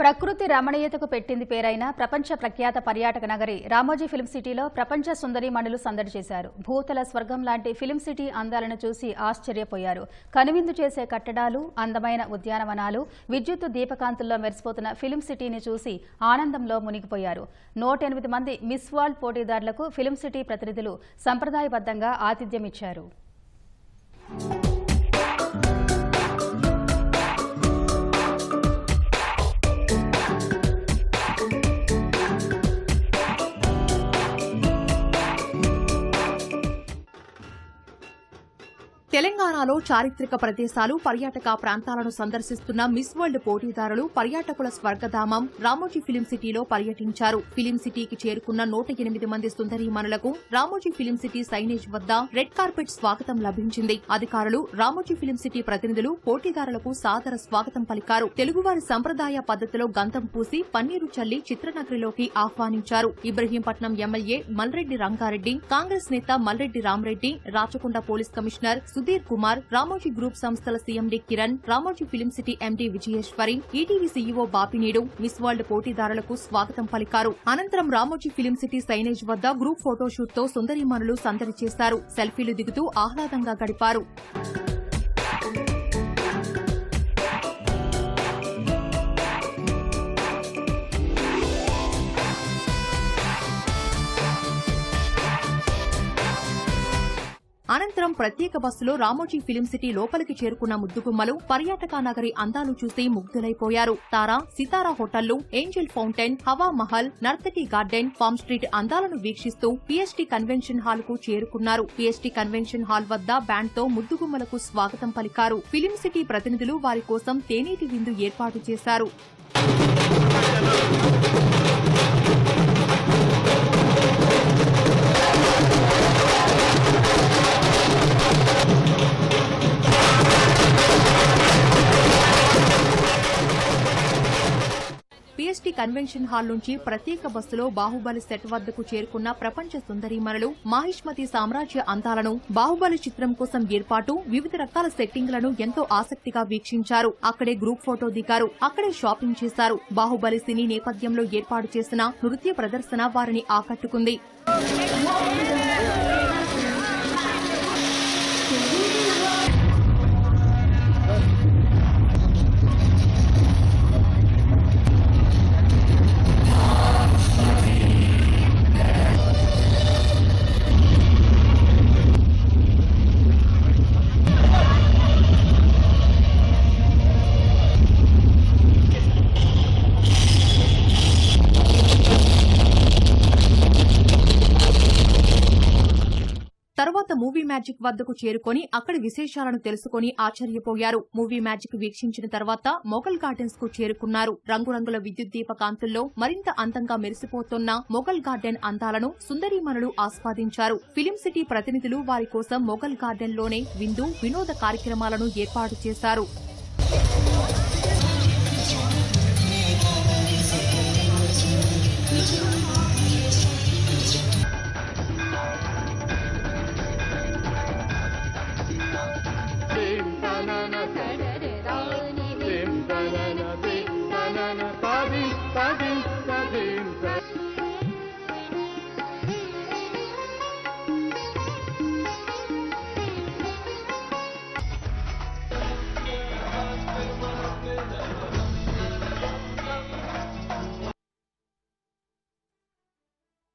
ప్రకృతి రమణీయతకు పెట్టింది పేరైన ప్రపంచ ప్రఖ్యాత పర్యాటక నగరి రామోజీ ఫిల్మ్ సిటీలో ప్రపంచ సుందరీమణులు సందడి చేశారు. భూతల స్వర్గం లాంటి ఫిల్మ్ సిటీ అందాలను చూసి ఆశ్చర్యపోయారు. కనువిందు చేసే కట్టడాలు అందమైన ఉద్యానవనాలు విద్యుత్ దీపకాంతుల్లో మెరిసిపోతున్న ఫిల్మ్ సిటీని చూసి ఆనందంలో మునిగిపోయారు. నూట ఎనిమిది మంది మిస్ వరల్డ్ పోటీదారులకు ఫిల్మ్ సిటీ ప్రతినిధులు సంప్రదాయబద్ధంగా ఆతిథ్యమిచ్చారు. తెలంగాణలో చారిత్రక ప్రదేశాలు పర్యాటక ప్రాంతాలను సందర్శిస్తున్న మిస్ వరల్డ్ పోటీదారులు పర్యాటకుల స్వర్గధామం రామోజీ ఫిలిం సిటీలో పర్యటించారు. ఫిలిం సిటీకి చేరుకున్న నూట ఎనిమిది మంది సుందరీమణులకు రామోజీ ఫిలిం సిటీ సైనేజ్ వద్ద రెడ్ కార్పెట్ స్వాగతం లభించింది. అధికారులు రామోజీ ఫిలిం సిటీ ప్రతినిధులు పోటీదారులకు సాదర స్వాగతం పలికారు. తెలుగువారి సంప్రదాయ పద్ధతిలో గంధం పూసి పన్నీరు చల్లి చిత్రనగరిలోకి ఆహ్వానించారు. ఇబ్రహీంపట్నం ఎమ్మెల్యే మల్రెడ్డి రంగారెడ్డి కాంగ్రెస్ నేత Malreddy Ramareddy Rachakonda police commissioner Sudheer Kumar Ramoji group సంస్థల CMD Kiran Ramoji film city MD Vijayeswari ETV CEO Bapineedu miss world పోటీదారులకు స్వాగతం పలికారు. అనంతరం రామోజీ ఫిలిం సిటీ సైనేజ్ వద్ద గ్రూప్ ఫోటోషూట్తో సుందరీమణులు సందడి చేశారు. సెల్ఫీలు దిగుతూ ఆహ్లాదంగా గడిపారు. అనంతరం ప్రత్యేక బస్సులో రామోజీ ఫిలిం సిటీ లోపలికి చేరుకున్న ముద్దుగుమ్మలు పర్యాటక నగరి అందాలు చూసి ముగ్ధులైపోయారు. తారా సితారా హోటళ్ళు ఏంజల్ ఫౌంటైన్ హవా మహల్ నర్తకి గార్డెన్ ఫామ్ స్ట్రీట్ అందాలను వీక్షిస్తూ పీఎస్టీ కన్వెన్షన్ హాల్కు చేరుకున్నారు. పీఎస్టీ కన్వెన్షన్ హాల్ వద్ద బ్యాండ్తో ముద్దుగుమ్మలకు స్వాగతం పలికారు. ఫిలిం సిటీ ప్రతినిధులు వారి కోసం తేనీటి విందు ఏర్పాటు చేశారు. కన్వెన్షన్ హాల్ నుంచి ప్రత్యేక బస్సులో బాహుబలి సెట్ వద్దకు చేరుకున్న ప్రపంచ సుందరీమణులు మాహిష్మతి సామ్రాజ్య అందాలను బాహుబలి చిత్రం కోసం ఏర్పాటు వివిధ రకాల సెట్టింగ్లను ఎంతో ఆసక్తిగా వీక్షించారు. అక్కడే గ్రూప్ ఫోటో దిగారు. అక్కడే షాపింగ్ చేశారు. బాహుబలి సినీ నేపథ్యంలో ఏర్పాటు చేసిన నృత్య ప్రదర్శన వారిని ఆకట్టుకుంది. మూవీ మ్యాజిక్ వద్దకు చేరుకొని అక్కడి విశేషాలను తెలుసుకొని ఆశ్చర్యపోయారు. మూవీ మ్యాజిక్ వీక్షించిన తర్వాత మొఘల్ గార్డెన్స్కు చేరుకున్నారు. రంగురంగుల విద్యుత్ దీప కాంతుల్లో మరింత అందంగా మెరిసిపోతున్న మొఘల్ గార్డెన్ అందాలను సుందరీమణులు ఆస్వాదించారు. ఫిలిం సిటీ ప్రతినిధులు వారి కోసం మొఘల్ గార్డెన్లోనే విందు వినోద కార్యక్రమాలను ఏర్పాటు చేశారు. dim